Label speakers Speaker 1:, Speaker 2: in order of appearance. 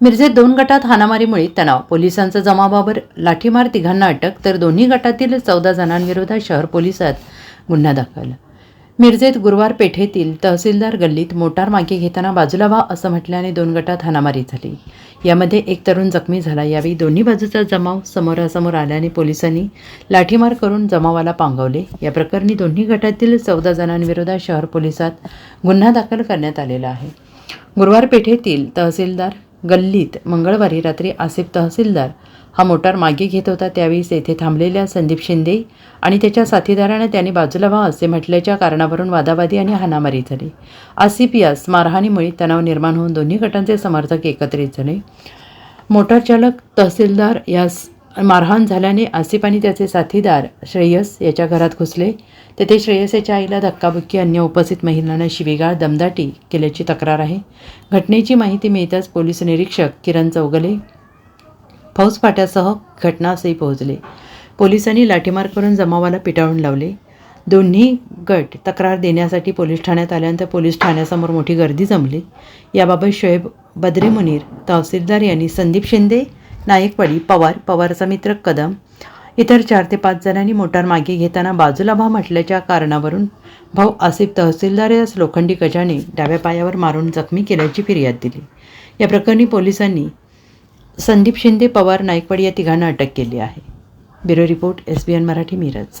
Speaker 1: मिरजेत दोन गटात हाणामारीमुळे तणाव. पोलिसांचा जमावावर लाठीमार तिघांना अटक तर दोन्ही गटातील चौदा जणांविरोधात शहर पोलिसात गुन्हा दाखल. मिरजेत गुरुवार पेठेतील तहसीलदार गल्लीत मोटार मागे घेताना बाजूला व्हा असं म्हटल्याने दोन गटात हाणामारी झाली. यामध्ये एक तरुण जखमी झाला. यावेळी दोन्ही बाजूचा जमाव समोरासमोर आल्याने पोलिसांनी लाठीमार करून जमावाला पांगवले. या प्रकरणी दोन्ही गटातील चौदा जणांविरोधात शहर पोलिसात गुन्हा दाखल करण्यात आलेला आहे. गुरुवार पेठेतील तहसीलदार गल्लीत मंगळवारी रात्री आसिफ तहसीलदार हा मोटार मागे घेत होता. त्यावेळी येथे थांबलेल्या संदीप शिंदे आणि त्याच्या साथीदाराने त्याने बाजूला व्हा असे म्हटल्याच्या कारणावरून वादावादी आणि हाणामारी झाली. आसिफ यास मारहाणीमुळे तणाव निर्माण होऊन दोन्ही गटांचे समर्थक एकत्रित झाले. मोटार चालक तहसीलदार यास मारहाण झाल्याने आसिफ आणि त्याचे साथीदार श्रेयस याच्या घरात घुसले. तेथे श्रेयस याच्या आईला धक्काबुक्की अन्य उपस्थित महिलांना शिवीगाळ दमदाटी केल्याची तक्रार आहे. घटनेची माहिती मिळताच पोलीस निरीक्षक किरण चौगले फौजफाट्यासह घटनास्थळी पोहोचले. पोलिसांनी लाठीमार करून जमावाला पिटाळून लावले. दोन्ही गट तक्रार देण्यासाठी पोलीस ठाण्यात आल्यानंतर पोलीस ठाण्यासमोर मोठी गर्दी जमली. याबाबत शोएब बद्रे मुनीर तहसीलदार यांनी संदीप शिंदे नायकवाडी पवार पवारचा मित्र कदम इतर चार ते पाच जणांनी मोटार मागे घेताना बाजूला भाव म्हटल्याच्या कारणावरून भाऊ आसिफ तहसीलदार यास लोखंडी गजाने डाव्या पायावर मारून जखमी केल्याची फिर्याद दिली. या प्रकरणी पोलिसांनी संदीप शिंदे पवार नायकवाडी या तिघांना अटक केली आहे. Bureau report S B N Marathi Miraj.